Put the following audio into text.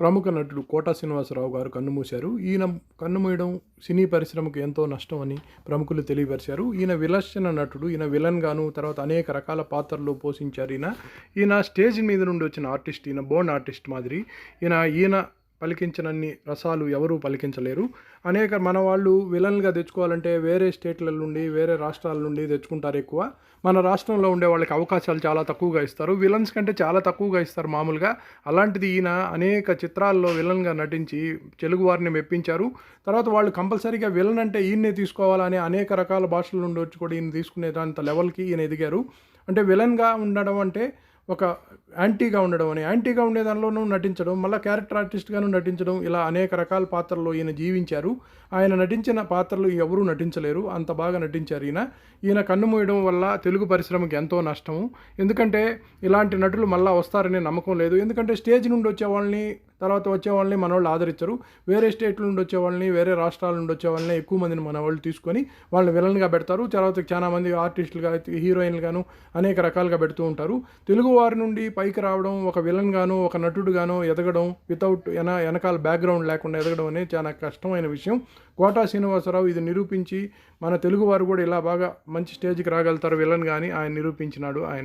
ప్రముఖ నటుడు కోటా శ్రీనివాసరావు గారు కన్నుమూశారు ఈయన కన్నుమూయడం సినీ పరిశ్రమకు ఎంతో నష్టం అని ప్రముఖులు తెలియపరిచారు. ఈయన విలక్షణ నటుడు ఈయన విలన్ గాను తర్వాత అనేక రకాల పాత్రలు పోషించారు. ఈయన ఈయన స్టేజ్ మీద నుండి వచ్చిన ఆర్టిస్ట్ ఈయన బోన్ ఆర్టిస్ట్ మాదిరి. ఈయన ఈయన పలికించనన్ని రసాలు ఎవరూ పలికించలేరు. అనేక మన వాళ్ళు విలన్గా తెచ్చుకోవాలంటే వేరే స్టేట్ల నుండి వేరే రాష్ట్రాల నుండి తెచ్చుకుంటారు ఎక్కువ. మన రాష్ట్రంలో ఉండే వాళ్ళకి అవకాశాలు చాలా తక్కువగా ఇస్తారు. విలన్స్ కంటే చాలా తక్కువగా ఇస్తారు మామూలుగా. అలాంటిది ఈయన అనేక చిత్రాల్లో విలన్గా నటించి తెలుగు వారిని మెప్పించారు. తర్వాత వాళ్ళు కంపల్సరీగా విలన్ అంటే ఈయన్నే తీసుకోవాలని అనేక రకాల భాషల నుండి వచ్చి కూడా ఈయన తీసుకునేదంత లెవెల్కి ఈయన ఎదిగారు. అంటే విలన్గా ఉండడం అంటే ఒక యాంటీగా ఉండడం అని. యాంటీగా ఉండే దానిలోనూ నటించడం మళ్ళీ క్యారెక్టర్ ఆర్టిస్ట్గాను నటించడం ఇలా అనేక రకాల పాత్రల్లో ఈయన జీవించారు. ఆయన నటించిన పాత్రలు ఎవరూ నటించలేరు. అంత బాగా నటించారు ఈయన. ఈయన కన్ను మూయడం వల్ల తెలుగు పరిశ్రమకి ఎంతో నష్టము. ఎందుకంటే ఇలాంటి నటులు మళ్ళీ వస్తారనే నమ్మకం లేదు. ఎందుకంటే స్టేజ్ నుండి వచ్చే వాళ్ళని తర్వాత వచ్చే వాళ్ళని మన వాళ్ళు ఆదరించరు. వేరే స్టేట్ల నుండి వచ్చే వాళ్ళని వేరే రాష్ట్రాల నుండి వచ్చే వాళ్ళని ఎక్కువ మందిని మన వాళ్ళు తీసుకొని వాళ్ళని విలన్గా పెడతారు. తర్వాత చాలా మంది ఆర్టిస్టులుగా హీరోయిన్లుగాను అనేక రకాలుగా పెడుతూ ఉంటారు. తెలుగు వారి నుండి పైకి రావడం ఒక విలన్ గాను ఒక నటుడుగాను ఎదగడం వితౌట్ ఎన వెనకాల బ్యాక్గ్రౌండ్ లేకుండా ఎదగడం అనేది చాలా కష్టమైన విషయం. కోటా శ్రీనివాసరావు ఇది నిరూపించి మన తెలుగు వారు కూడా ఇలా బాగా మంచి స్టేజ్కి రాగలుగుతారు విలన్ కానీ ఆయన నిరూపించినాడు ఆయన.